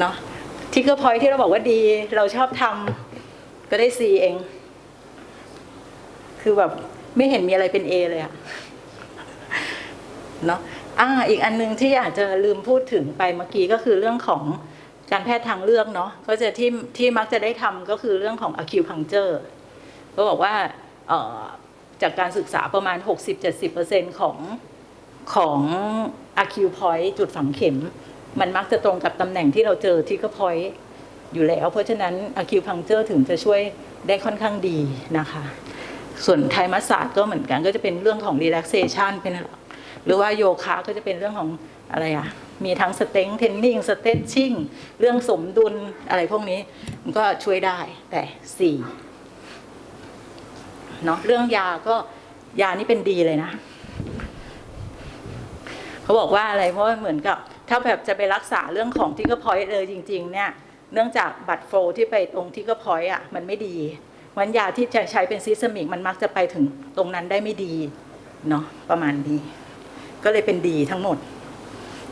เนาะที่ก็พอยที่เราบอกว่าดี เราชอบทำก็ได้ C เอง คือแบบไม่เห็นมีอะไรเป็น A เลยอะเนาะอ่าอีกอันนึงที่อาจจะลืมพูดถึงไปเมื่อกี้ก็คือเรื่องของการแพทย์ทางเลือกเนาะก็จะที่ที่มักจะได้ทำก็คือเรื่องของ acupuncture ก็บอกว่าจากการศึกษาประมาณ 60-70%ของของ acute point จุดฝังเข็ม มันมักจะตรงกับตำแหน่งที่เราเจอที่ก็ point อยู่แล้ว เพราะฉะนั้น acupuncture ถึงจะช่วยได้ค่อนข้างดีนะคะ ส่วนไทมัสสาดก็เหมือนกันก็จะเป็นเรื่องของ relaxation เป็นหลักหรือว่าโยคะก็จะเป็นเรื่องของอะไรอะมีทั้งสเต็งเทนนิ่งสเต c ชิ่งเรื่องสมดุลอะไรพวกนี้ มันก็ช่วยได้แต่สี่เนาะเรื่องยาก็ยานี่เป็นดีเลยนะ เขาบอกว่าอะไรเพราะเหมือนกับ ถ้าแบบจะไปรักษาเรื่องของที่ก็พอยเลยจริง ๆ เนี่ย เนื่องจากบัตรโฟลที่ไปตรงที่ก็พอยอะมันไม่ดีวันยาที่จะใช้เป็นซิสมิกมันมักจะไปถึงตรงนั้นได้ไม่ดีเนาะประมาณนี้ ก็เลยเป็นดีทั้งหมด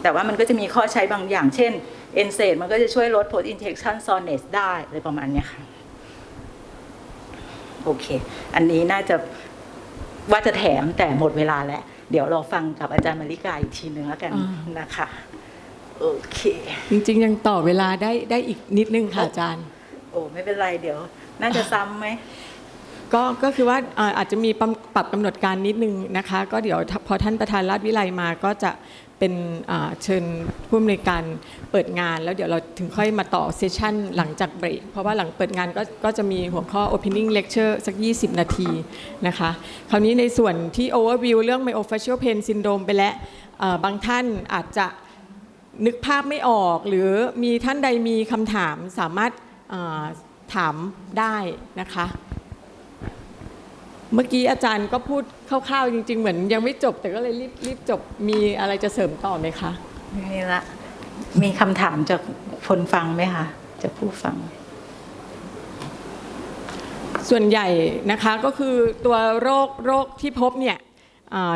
แต่ว่ามันก็จะมีข้อใช้บางอย่าง เช่นเอนเซดมันก็จะช่วยลด post injection soreness ได้อะไรประมาณเนี้ยค่ะ โอเค อันนี้น่าจะว่าจะแถมแต่หมดเวลาแล้ว เดี๋ยวเราฟังกับอาจารย์มาริกาอีกทีหนึ่งแล้วกันอ่านะคะ โอเค จริงๆ ยังต่อเวลาได้ได้อีกนิดนึงค่ะอาจารย์ โอ้ไม่เป็นไรเดี๋ยว น่าจะซ้ำไหม ก็ก็คือว่าอ่าอาจจะมีปรับปรับกำหนดการนิดนึงนะคะ ก็เดี๋ยวถ้าพอท่านประธานราชวิไลมาก็จะเป็นอ่าเชิญผู้อำนวยการเปิดงาน แล้วเดี๋ยวเราถึงค่อยมาต่อเซสชั่นหลังจากเบรก เพราะว่าหลังเปิดงานก็ก็จะมีหัวข้อ opening lecture สัก 20 นาทีนะคะ คราวนี้ในส่วนที่ overview เรื่อง myofascial pain syndrome ไปแล้วเอ่อบางท่านอาจจะ นึกภาพไม่ออก หรือมีท่านใดมีคำถามสามารถเอ่อถามได้นะคะ เมื่อกี้อาจารย์ก็พูดคร่าวๆจริง ๆ เหมือนยังไม่จบ แต่ก็เลยรีบรีบจบมีอะไรจะเสริมต่อไหมคะนี่ละมีคำถามจากคนฟังไหมคะจากผู้ฟัง ส่วนใหญ่นะคะก็คือตัวโรคโรคที่พบเนี่ยอ่า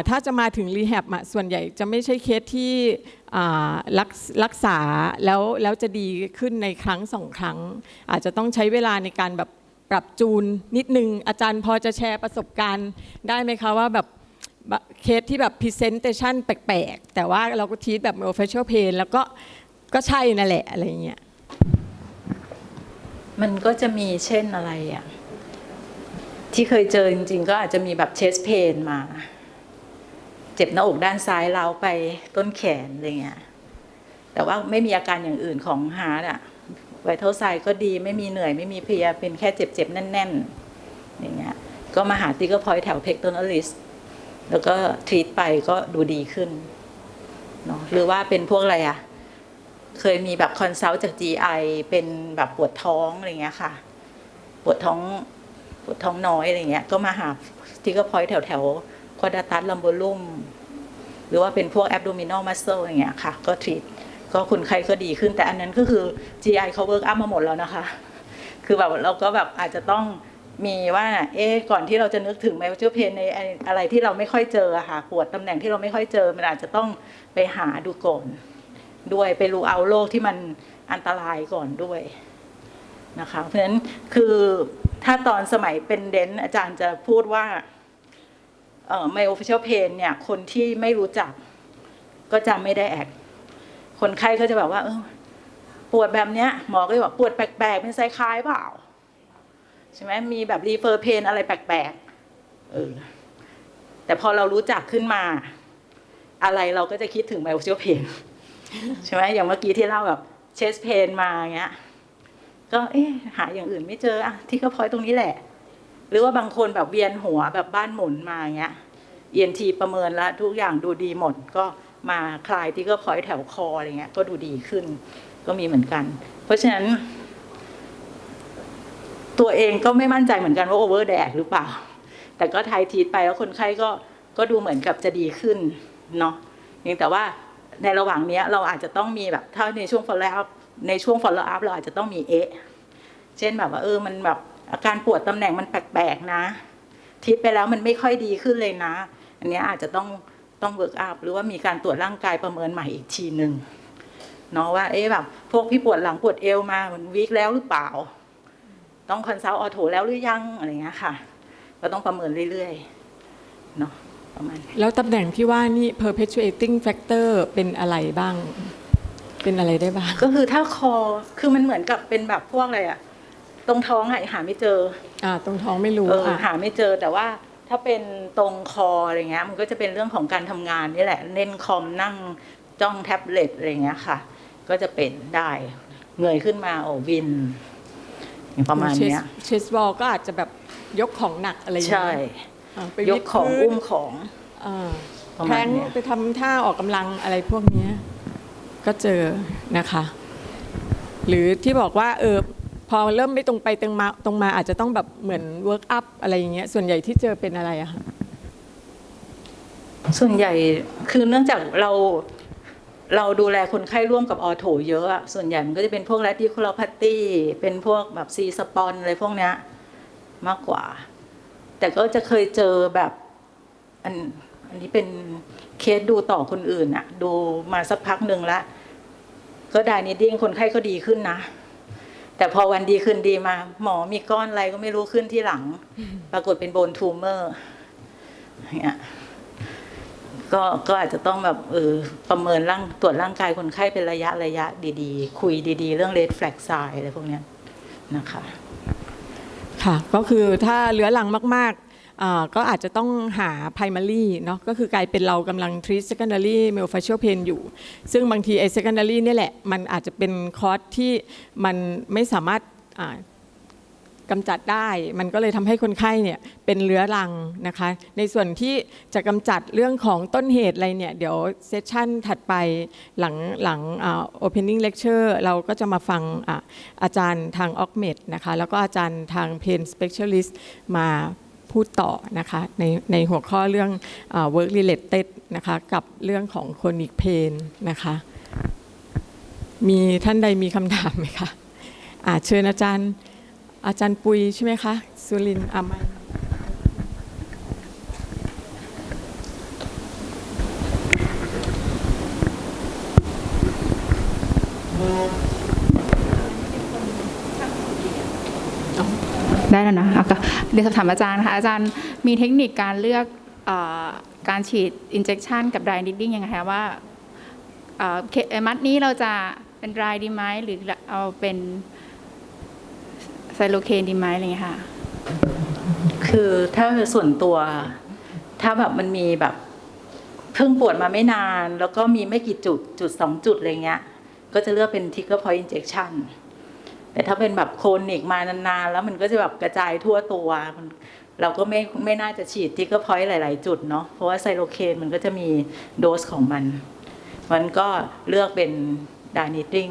ถ้าจะมาถึงรีแฮบส่วนใหญ่จะไม่ใช่เคสที่รักษาแล้วแล้วจะดีขึ้นในครั้งสองครั้ง อาจจะต้องใช้เวลาในการแบบปรับจูนนิดนึง อาจารย์พอจะแชร์ประสบการณ์ได้ไหมคะว่าแบบเคสที่แบบ presentation แปลกๆ แต่ว่าเราก็ทีแบบ facial pain แล้วก็ก็ใช่นั่นแหละอะไรเงี้ยมันก็จะมีเช่นอะไรอะที่เคยเจอจริงๆ ก็อาจจะมีแบบเชสเพนมา เจ็บหน้าอกด้านซ้ายเลาไปต้นแขนอะไรเงี้ย แต่ว่าไม่มีอาการอย่างอื่นของฮาร์ดอะไวท์เทลไซก็ดีไม่มีเหนื่อยไม่มีเพลียเป็นแค่เจ็บๆ แน่นๆอย่างเงี้ย ก็มาหาติกเกอร์พอยแถวเพกโตนอลิส แล้วก็ทรีตไปก็ดูดีขึ้นเนาะหรือว่าเป็นพวกอะไรอะเคยมีแบบคอนซัลท์จาก GI เป็นแบบปวดท้องอะไรเงี้ยค่ะ ปวดท้องปวดท้องน้อยอะไรเงี้ย ก็มาหาทิกเกอร์พอยแถวแถว ควอดาตัสลัมโบลุมหรือว่าเป็นพวก abdominal muscle อย่างเงี้ยค่ะ ก็ทรีตก็คนไข้ก็ดีขึ้น แต่อันนั้นก็คือ GI เขาเวิร์กอัพมาหมดแล้วนะคะ คือแบบเราก็แบบอาจจะต้องมีว่า เอ๊ะก่อนที่เราจะนึกถึงไมโครเพนในอะไรที่เราไม่ค่อยเจอค่ะ ปวดตำแหน่งที่เราไม่ค่อยเจอ มันอาจจะต้องไปหาดูก่อน ด้วยไปรู้เอาโรคที่มันอันตรายก่อนด้วยนะคะ เพราะฉะนั้นคือถ้าตอนสมัยเป็นเดนอาจารย์จะพูดว่า ไมโอฟิเชียลเพนเนี่ย คนที่ไม่รู้จักก็จะไม่ได้แอคคนไข้ก็จะแบบว่า เออปวดแบบเนี้ย หมอก็จะบอกปวดแปลกๆ เป็นไซคลายเปล่า ใช่ไหมมีแบบรีเฟอร์เพนอะไรแปลกๆเออแต่พอเรารู้จักขึ้นมา อะไรเราก็จะคิดถึงไมโอฟิเชียลเพนใช่ไหมอย่างเมื่อกี้ที่เล่าแบบเชสเพนมาอย่างเงี้ย ก็เอ๊ะหาอย่างอื่นไม่เจออะที่ก็พอยตรงนี้แหละ หรือว่าบางคนแบบเวียนหัวแบบบ้านหมุนมาอย่าง เงี้ย ENT ประเมินแล้วทุกอย่างดูดีหมดก็มาคลายที่ก็พอยแถวคออะไรเงี้ยก็ดูดีขึ้นก็มีเหมือนกัน เพราะฉะนั้น ตัวเองก็ไม่มั่นใจเหมือนกันว่าโอเวอร์แดกหรือเปล่า แต่ก็ไทยทีไปแล้วคนไข้ก็ก็ดูเหมือนกับจะดีขึ้นเนาะเพียงแต่ว่าในระหว่างนี้เราอาจจะต้องมีแบบถ้าในช่วง follow up ในช่วง follow up เราอาจจะต้องมีเอะเช่นแบบว่าเออมันแบบอาการปวดตำแหน่งมันแปลกๆนะ ทิศไปแล้วมันไม่ค่อยดีขึ้นเลยนะ อันเนี้ยอาจจะต้องต้อง work up หรือว่ามีการตรวจร่างกายประเมินใหม่อีกทีหนึ่งเนาะว่าเอ๊ะแบบพวกพี่ปวดหลังปวดเอวมามันวีคแล้วหรือเปล่า ต้องคอนซัลท์ออโถแล้วหรือยังอะไรเงี้ยค่ะ ก็ต้องประเมินเรื่อยๆเนาะประมาณนี้แล้วตำแหน่งที่ว่านี่ perpetuating factor เป็นอะไรบ้าง เป็นอะไรได้บ้าง ก็คือถ้าคอคือมันเหมือนกับเป็นแบบพวกอะไรอะตรงท้องอะหาไม่เจอ อ่า ตรงท้องไม่รู้เอออะหาไม่เจอแต่ว่า ถ้าเป็นตรงคออะไรเงี้ยมันก็จะเป็นเรื่องของการทำงานนี่แหละเล่นคอมนั่งจ้องแท็บเล็ตอะไรเงี้ยค่ะ ก็จะเป็นได้เงยขึ้นมาโอ้วินอย่างประมาณเนี้ยเชสบอลก็อาจจะแบบยกของหนักอะไรอย่างใช่เงี้ยอ่าไปยวิกดของพื้นอุ้มของอ่าประแทมาณงเนี้ยไปทำท่าออกกำลังอะไรพวกเนี้ยก็เจอนะคะ หรือที่บอกว่าเออพ อเริ่มไม่ตรงไปตรงมาตรงมาอาจจะต้องแบบเหมือนเวิร์กอัพอะไรอย่างเงี้ยส่วนใหญ่ที่เจอเป็นอะไรอะคะส่วนใหญ่คือเนื่องจากเราเราดูแลคนไข้ร่วมกับออโถเยอะอะส่วนใหญ่มันก็จะเป็นพวกแรดดิคูลพาตี้เป็นพวกแบบซีสปอนอะไรพวกเนี้ยมากกว่า แต่ก็จะเคยเจอแบบอันอันนี้เป็นเคสดูต่อคนอื่นอะดูมาสักพักหนึ่งละก็ไดนิดดิ้งคนไข้ก็ดีขึ้นนะ แต่พอวันดีขึ้นดีมา หมอมีก้อนอะไรก็ไม่รู้ขึ้นที่หลัง ปรากฏเป็นโบนทูเมอร์อย่างเงี้ยก็ก็อาจจะต้องแบบเออประเมินร่างตรวจร่างกายคนไข้เป็นระยะระยะดีๆ คุยดีๆ เรื่องเลดแฟลกไซอะไรพวกเนี้ยนะคะ ค่ะ ก็คือถ้าเลื้อรังมากๆอ่า ก็อาจจะต้องหา primary เนาะก็คือกลายเป็นเรากำลัง treat secondary myofascial pain อยู่ ซึ่งบางทีไอ้ secondary เนี่ยแหละ มันอาจจะเป็นคอร์สที่มันไม่สามารถกำจัดได้ มันก็เลยทำให้คนไข้เนี่ยเป็นเรื้อรังนะคะ ในส่วนที่จะกำจัดเรื่องของต้นเหตุอะไรเนี่ย เดี๋ยวเซสชันถัดไปหลังหลังอ่า opening lecture เราก็จะมาฟังอาอาจารย์ทาง o c m e d นะคะ แล้วก็อาจารย์ทาง pain specialist มา พูดต่อนะคะในในหัวข้อเรื่อง work related นะคะกับเรื่องของ chronic pain นะคะมีท่านใดมีคำถามไหมคะอาเชิญอาจารย์อาจารย์ปุยใช่ไหมคะสุรินอามัย ได้แล้วนะเอาก็เดี๋ยวสอบถามอาจารย์ค่ะ อาจารย์มีเทคนิคการเลือกอการฉีด injection กับ dry needling ยังไงคะว่าเอ่อเคเอ่อมัดนี้เราจะเป็น dry ดีไหมหรือเอาเป็นไซโลเคนดีไหมอะไรอย่างเงี้ยค่ะ คือถ้าส่วนตัว ถ้าแบบมันมีแบบเพิ่งปวดมาไม่นาน แล้วก็มีไม่กี่จุดจุดสองจุดอะไรเงี้ย ก็จะเลือกเป็น trigger point injection แต่ถ้าเป็นแบบโคนิกมานานๆ แล้วมันก็จะแบบกระจายทั่วตัวมันเราก็ไม่ไม่น่าจะฉีด trigger point หลาย ๆ จุดเนาะเพราะว่าไซโลเคนมันก็จะมีโดสของมัน มันก็เลือกเป็นดานิตริง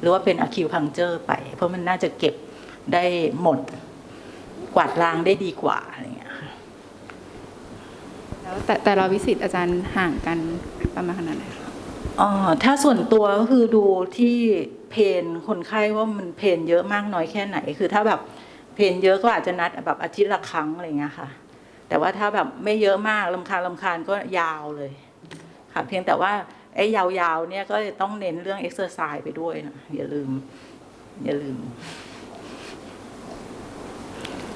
หรือว่าเป็นอะคิวพังเจอร์ไป เพราะมันน่าจะเก็บได้หมดกวาดล้างได้ดีกว่าอะไรเงี้ยค่ะแล้วแต่แต่เราวิสิตอาจารย์ห่างกันประมาณขนาดไหนคะอ๋อถ้าส่วนตัวก็คือดูที่ เพนคนไข้ว่ามันเพนเยอะมากน้อยแค่ไหน คือถ้าแบบเพนเยอะก็อาจจะนัดแบบอาทิตย์ละครั้งอะไรเงี้ยค่ะ แต่ว่าถ้าแบบไม่เยอะมากลำคาญลำคาญก็ยาวเลยค่ะเพียงแต่ว่าไอ้ยาวๆเนี่ยก็จะต้องเน้นเรื่องเอ็กซ์เซอร์ไซส์ไปด้วยนะอย่าลืม อย่าลืม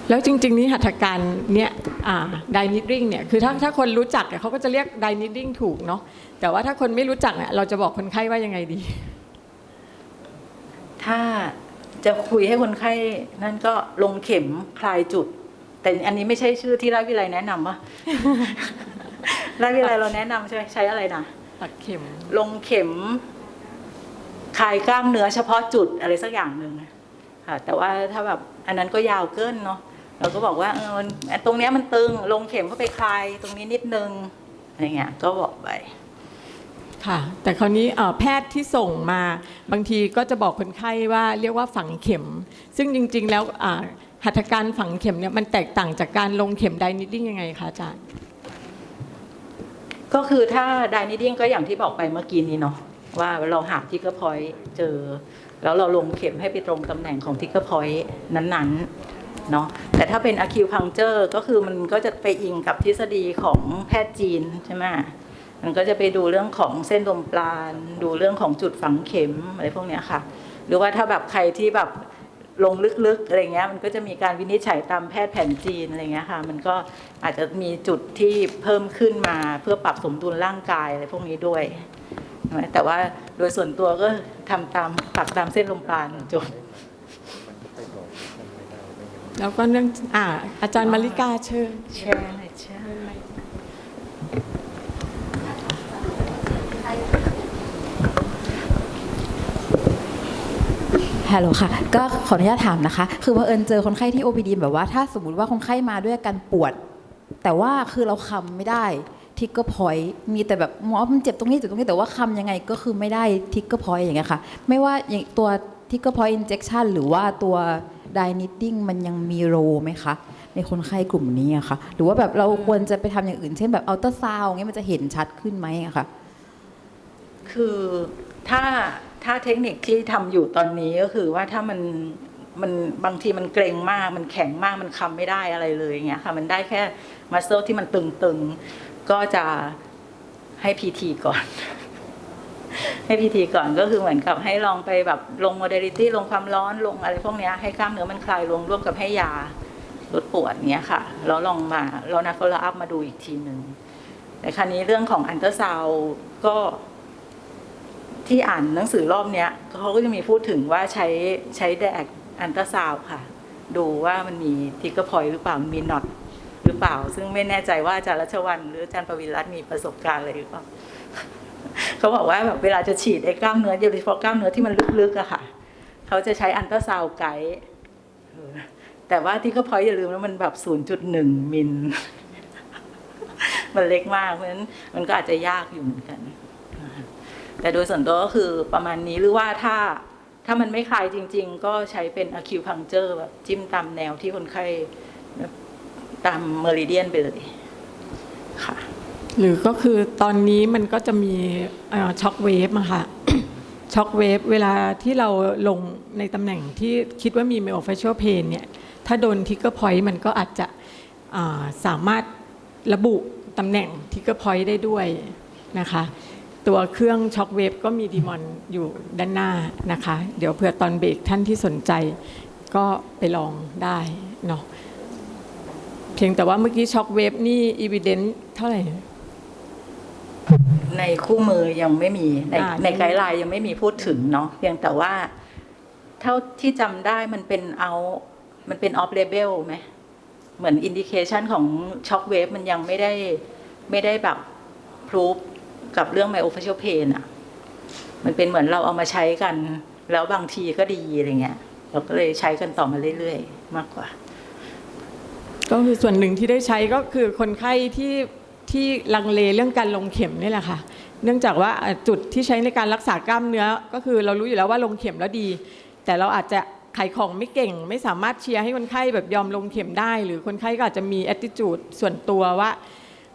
แล้วจริง ๆ นี่หัตถการเนี่ยไดนิดริงเนี่ย คือถ้าถ้าคนรู้จักเนี่ยเขาก็จะเรียกไดนิดริงถูกเนาะแต่ว่าถ้าคนไม่รู้จักเนี่ยเราจะบอกคนไข้ว่ายังไงดี ถ้าจะคุยให้คนไข้นั่นก็ลงเข็มคลายจุด แต่อันนี้ไม่ใช่ชื่อที่ราชวิไลแนะนำปะราชวิไลเราแนะนำใช่ไหมใช้อะไรนะตัดเข็ม ลงเข็มคลายกล้ามเนื้อเฉพาะจุดอะไรสักอย่างหนึ่งค่ะแต่ว่าถ้าแบบอันนั้นก็ยาวเกินเนาะเราก็บอกว่าเออมันตรงเนี้ยมันตึงลงเข็มเข้าไปคลายตรงนี้นิดนึงอะไรเงี้ยก็บอกไป ค่ะ แต่คราวนี้เอ่อแพทย์ที่ส่งมาบางทีก็จะบอกคนไข้ว่าเรียกว่าฝังเข็ม ซึ่งจริง ๆ แล้วอ่าหัตถการฝังเข็มเนี่ยมันแตกต่างจากการลงเข็มไดนิดดิ้งยังไงคะอาจารย์ ก็คือถ้าไดนิดิ้งก็อย่างที่บอกไปเมื่อกี้นี้เนาะว่าเราหาทิกเกอร์พอยต์เจอ แล้วเราลงเข็มให้ไปตรงตำแหน่งของทิกเกอร์พอยต์นั้นๆเนาะแต่ถ้าเป็นอะคิวพังเจอร์ก็คือมันก็จะไปอิงกับทฤษฎีของแพทย์จีนใช่ไหม มันก็จะไปดูเรื่องของเส้นลมปราณดูเรื่องของจุดฝังเข็มอะไรพวกเนี้ยค่ะ หรือว่าถ้าแบบใครที่แบบลงลึกๆอะไรเงี้ยมันก็จะมีการวินิจฉัยตามแพทย์แผนจีนอะไรเงี้ยค่ะ มันก็อาจจะมีจุดที่เพิ่มขึ้นมาเพื่อปรับสมดุลร่างกายอะไรพวกนี้ด้วยใช่ไหมแต่ว่าโดยส่วนตัวก็ทำตามปักตามเส้นลมปราณจบแล้วก็เรื่องอ่าอาจารย์มาริกาเชิญแช่เลยแช่ ฮัลโหลค่ะ ก็ขออนุญาตถามนะคะ คือว่าเอิญเจอคนไข้ที่ OPD แบบว่าถ้าสมมติว่าคนไข้มาด้วยอาการปวด แต่ว่าคือเราคำไม่ได้ทิกเกอร์พอยต์มีแต่แบบหมอมันเจ็บตรงนี้เจ็บตรงนี้แต่ว่าคำยังไงก็คือไม่ได้ทิกเกอร์พอยต์อย่างเงี้ยค่ะ ไม่ว่าอย่างตัวทิกเกอร์พอยต์อินเจ t ชันหรือว่าตัวไดนิตติ้งมันยังมีโรไหมคะในคนไข้กลุ่มนี้อะค่ะ หรือว่าแบบเราควรจะไปทำอย่างอื่น เช่นแบบอัลตราซาวด์เงี้ยมันจะเห็นชัดขึ้นไหมอะค่ะ คือถ้า ถ้าเทคนิคที่ทำอยู่ตอนนี้ก็คือว่าถ้ามันมันบางทีมันเกรงมาก มันแข็งมากมันคำไม่ได้อะไรเลยอย่างเงี้ยค่ะ มันได้แค่มัสเซลที่มันตึงๆ ก็จะให้พีทีก่อน ให้พีทีก่อนก็คือเหมือนกับให้ลองไปแบบลงโมเดลิตี้ลงความร้อนลงอะไรพวกเนี้ยให้กล้ามเนื้อมันคลายลงร่วมกับให้ยาลดปวดเนี้ยค่ะแล้วลองมาเรานัด follow up มาดูอีกทีหนึ่งแต่คราวนี้เรื่องของอันเตอร์ซาวก็ ที่อ่านหนังสือรอบเนี้ยเขาก็จะมีพูดถึงว่าใช้ใช้แดกอันตราซาวค่ะ ดูว่ามันมีทิกเกอร์พอยหรือเปล่ามีน็อตหรือเปล่า ซึ่งไม่แน่ใจว่าอาจารย์รัชวัน หรืออาจารย์ประวินรัตน์มีประสบการณ์อะไรหรือเปล่าเขาบอกว่าแบบเวลาจะฉีดไอ้กล้ามเนื้อโดยเฉพาะกล้ามเนื้อที่มันลึกๆอะค่ะเขาจะใช้อันตราซาวไกด์แต่ว่าที่เขาพอยอย่าลืมว่ามันแบบ 0.1 มิล มันเล็กมาก เพราะฉะนั้นมันก็อาจจะยากอยู่เหมือนกัน แต่โดยส่วนตัวก็คือประมาณนี้หรือว่าถ้าถ้ามันไม่คลายจริง ๆ ก็ใช้เป็นอะคิวพังเจอร์แบบจิ้มตามแนวที่คนไข้ตามเมอริเดียนไปเลยค่ะ หรือก็คือตอนนี้มันก็จะมีช็อคเวฟอะค่ะช็อคเวฟเวลาที่เราลงในตำแหน่งที่คิดว่ามี myofascial pain เนี่ย ถ้าโดนทิกเกอร์พอยต์มันก็อาจจะาสามารถระบุตำแหน่งทิกเกอร์พอยต์ได้ด้วยนะคะ ตัวเครื่องช็อคเวฟก็มีดีมอนอยู่ด้านหน้านะคะ เดี๋ยวเผื่อตอนเบรกท่านที่สนใจก็ไปลองได้เนาะเพียงแต่ว่าเมื่อกี้ช็อคเวฟนี่อีวิเดนเท่าไหร่ ในคู่มือยังไม่มี ในอ่า ในไกด์ไลน์ยังไม่มีพูดถึงเนาะเพียงแต่ว่า เท่าที่จำได้มันเป็นเอา มันเป็นออฟเลเบลไหมเหมือนอินดิเคชันของช็อคเวฟมันยังไม่ได้ไม่ได้แบบพรูฟ กับเรื่องไมโอฟ a ช i a l pain อะมันเป็นเหมือนเราเอามาใช้กัน แล้วบางทีก็ดีอะไรเงี้ย เราก็เลยใช้กันต่อมาเรื่อยๆ มากกว่า ก็คือส่วนหนึ่งที่ได้ใช้ก็คือคนไข้ที่ที่ลังเลเรื่องการลงเข็มนี่แหละค่ะ เนื่องจากว่าจุดที่ใช้ในการรักษากล้ามเนื้อ ก็คือเรารู้อยู่แล้วว่าลงเข็มแล้วดี แต่เราอาจจะขายของไม่เก่ง ไม่สามารถเชียร์ให้คนไข้แบบยอมลงเข็มได้ หรือคนไข้ก็อาจจะมี attitude ส่วนตัวว่า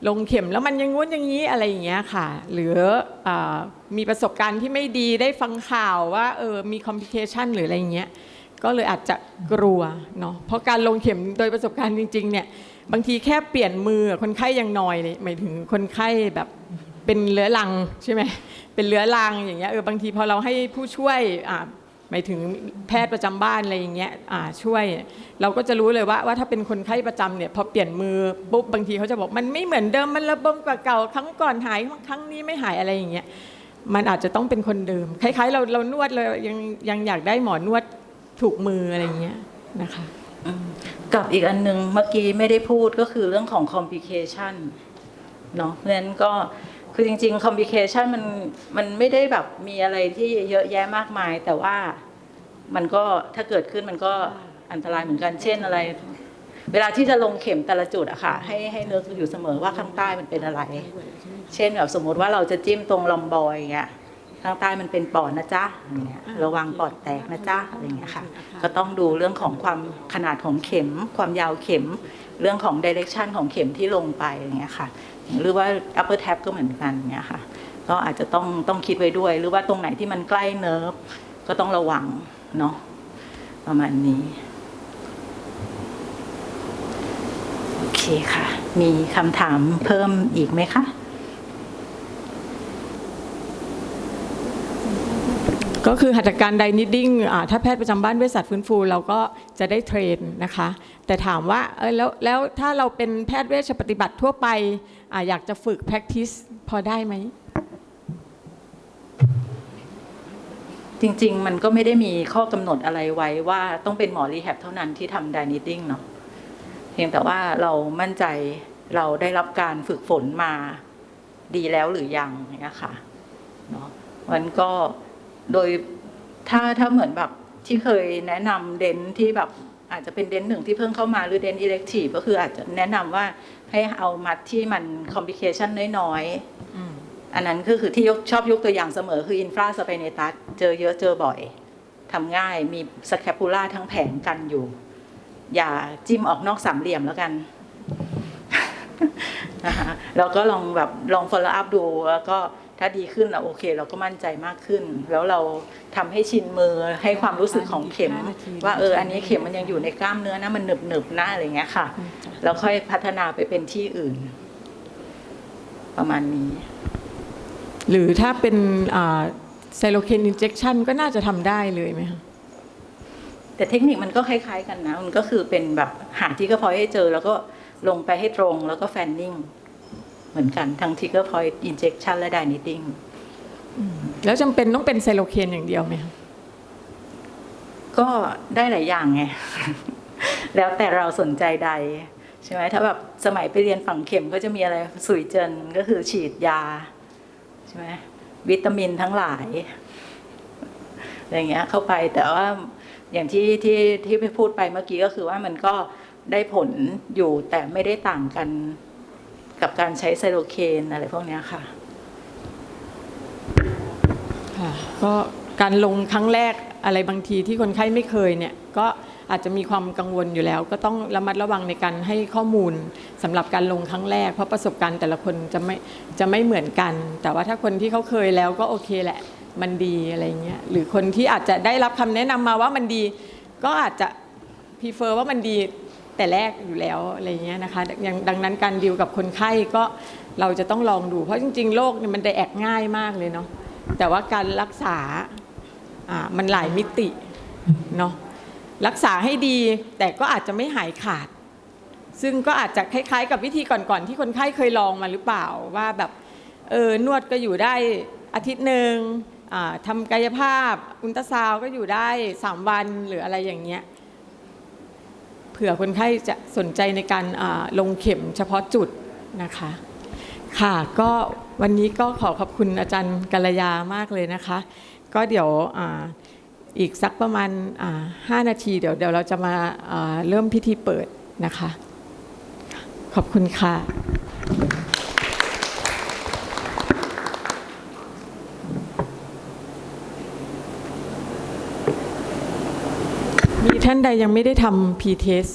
ลงเข็มแล้วมันยังงู้นอย่างนี้อะไรอย่างเงี้ยค่ะ หรืออมีประสบการณ์ที่ไม่ดีได้ฟังข่าวว่าเออมี complication หรืออะไรเงี้ยก็เลยอาจจะกลัวเนาะเพราะการลงเข็มโดยประสบการณ์จริงๆเนี่ยบางทีแค่เปลี่ยนมือคนไข้ยังนอยเลยหมายถึงคนไข้แบบเป็นเรื้อรังใช่ไหมเป็นเรื้อรังอย่างเงี้ยเออบางทีพอเราให้ผู้ช่วย หมายถึงแพทย์ประจำบ้านอะไรอย่างเงี้ยช่วย เราก็จะรู้เลยว่าว่าถ้าเป็นคนไข้ประจำเนี่ยพอเปลี่ยนมือปุ๊บบางทีเขาจะบอกมันไม่เหมือนเดิมมันระบมกว่าเก่าครั้งก่อนหายครั้งนี้ไม่หายอะไรอย่างเงี้ยมันอาจจะต้องเป็นคนเดิมคล้ายๆ เราเรานวดเลยยังยังอยากได้หมอนวดถูกมืออะไรอย่างเงี้ยนะคะกับอีกอันหนึงเมื่อกี้ไม่ได้พูดก็คือเรื่องของ complication เนาะเพราะฉะนั้นก็ คือจริงๆ complication มันมันไม่ได้แบบมีอะไรที่เยอะแยะมากมาย แต่ว่ามันก็ถ้าเกิดขึ้นมันก็อันตรายเหมือนกันเช่นอะไร เวลาที่จะลงเข็มแต่ละจุดอะค่ะ ให้ให้นึกอยู่เสมอว่าข้างใต้มันเป็นอะไร เช่นแบบสมมุติว่าเราจะจิ้มตรงลอมบอยอย่างเงี้ยข้างใต้มันเป็นปอดนะจ๊ะอย่างเงี้ยระวังปอดแตกนะจ๊ะอะไรอย่างเงี้ยค่ะ ก็ต้องดูเรื่องของความขนาดของเข็ม ความยาวเข็ม เรื่องของ direction ของเข็มที่ลงไปอย่างเงี้ยค่ะ หรือว่า upper tab ก็เหมือนกันเนี่ยค่ะ ก็อาจจะต้องต้องคิดไว้ด้วย หรือว่าตรงไหนที่มันใกล้เนิร์ฟก็ต้องระวังเนาะประมาณนี้โอเคค่ะ มีคำถามเพิ่มอีกไหมคะ ก็คือหัตถการไดนิดดิ้งถ้าแพทย์ประจำบ้านเวชศาสตว์ฟื้นฟูเราก็จะได้เทรนนะคะ แต่ถามว่าเออแล้วแล้วถ้าเราเป็นแพทย์เวชปฏิบัติทั่วไปออยากจะฝึก practice พอได้ไหม จริง ๆ มันก็ไม่ได้มีข้อกำหนดอะไรไว้ว่าต้องเป็นหมอรีแฮบเท่านั้นที่ทำไดนิติ้งเนาะเพียงแต่ว่าเรามั่นใจเราได้รับการฝึกฝนมาดีแล้วหรือยังอย่างเงี้ยค่ะเนาะมันก็ โดยถ้าถ้าเหมือนแบบที่เคยแนะนำเดนที่แบบอาจจะเป็นเดนหนึ่งที่เพิ่งเข้ามาหรือเดนอิเล็กทีฟก็คืออาจจะแนะนำว่าให้เอามัดที่มันคอมพลิเคชันน้อยๆอันนั้นก็คือที่ยกชอบยกตัวอย่างเสมอคืออินฟราสเปเนตัสเจอเยอะเจอบ่อยทำง่ายมีสแคปูล่าทั้งแผงกันอยู่ อย่าจิ้มออกนอกสามเหลี่ยมแล้วกัน นะคะแล้วก็ลองแบบลอง follow up ดูแล้วก็ ถ้าดีขึ้นเราโอเค เราก็มั่นใจมากขึ้น แล้วเราทำให้ชินมือให้ความรู้สึกของเข็ม ว่าเอออันนี้เข็มมันยังอยู่ในกล้ามเนื้อนะมันหนึบหนึบๆนะอะไรเงี้ยค่ะ แล้วค่อยพัฒนาไปเป็นที่อื่น ประมาณนี้ หรือถ้าเป็นไซโลเคนอินเจ t ชันก็น่าจะทำได้เลยไหมคะแต่เทคนิคมันก็คล้าย ๆ กันนะ มันก็คือเป็นแบบหาที่กระพอยให้เจอ แล้วก็ลงไปให้ตรงแล้วก็แฟนนิ่ง เหมือนกันทั้งทิกเกอร์พอยต์อินเจ t ชันและไดนิติ้งแล้วจำเป็นต้องเป็นไซโลเคนอย่างเดียวไหมคะก็ได้หลายอย่างไง แล้วแต่เราสนใจใด ใช่ไหมถ้าแบบสมัยไปเรียนฝังเข็มก็จะมีอะไรสุยเจินก็คือฉีดยา ใช่ไหมวิตามินทั้งหลายอะไรเงี้ยเข้าไปแต่ว่าอย่างที่ที่ที่ไปพูดไปเมื่อกี้ก็คือว่ามันก็ได้ผลอยู่แต่ไม่ได้ต่างกัน กับการใช้ไซโลเคนอะไรพวกนี้ค่ะค่ะก็การลงครั้งแรกอะไรบางทีที่คนไข้ไม่เคยเนี่ยก็อาจจะมีความกังวลอยู่แล้ว ก็ต้องระมัดระวังในการให้ข้อมูลสำหรับการลงครั้งแรก เพราะประสบการณ์แต่ละคนจะไม่จะไม่เหมือนกัน แต่ว่าถ้าคนที่เขาเคยแล้วก็โอเคแหละ มันดีอะไรเงี้ยหรือคนที่อาจจะได้รับคำแนะนำมาว่ามันดี ก็อาจจะพ r เฟอร์ว่ามันดี แต่แรกอยู่แล้วอะไรเงี้ยนะคะอย่างดังนั้นการดีลกับคนไข้ก็เราจะต้องลองดู เพราะจริง ๆ โรคเนี่ยมันไดแอกง่ายมากเลยเนาะแต่ว่าการรักษาอ่ามันหลายมิติเนาะรักษาให้ดีแต่ก็อาจจะไม่หายขาด ซึ่งก็อาจจะคล้าย ๆ กับวิธีก่อนๆที่คนไข้เคยลองมาหรือเปล่าว่าแบบเออนวดก็อยู่ได้อาทิตย์หนึ่งทำกายภาพอุลตราซาวก็อยู่ได้ 3 วันหรืออะไรอย่างเงี้ย ผื่อคนไข้จะสนใจในการลงเข็มเฉพาะจุดนะคะ ค่ะก็วันนี้ก็ขอขอบคุณอาจารย์กัลยามากเลยนะคะ ก็เดี๋ยวอ,อีกสักประมาณอ่าห้านาที เดี๋ยวเดี๋ยวเราจะมาอ่าเริ่มพิธีเปิดนะคะ ขอบคุณค่ะ ท่านใดยังไม่ได้ทำ P-test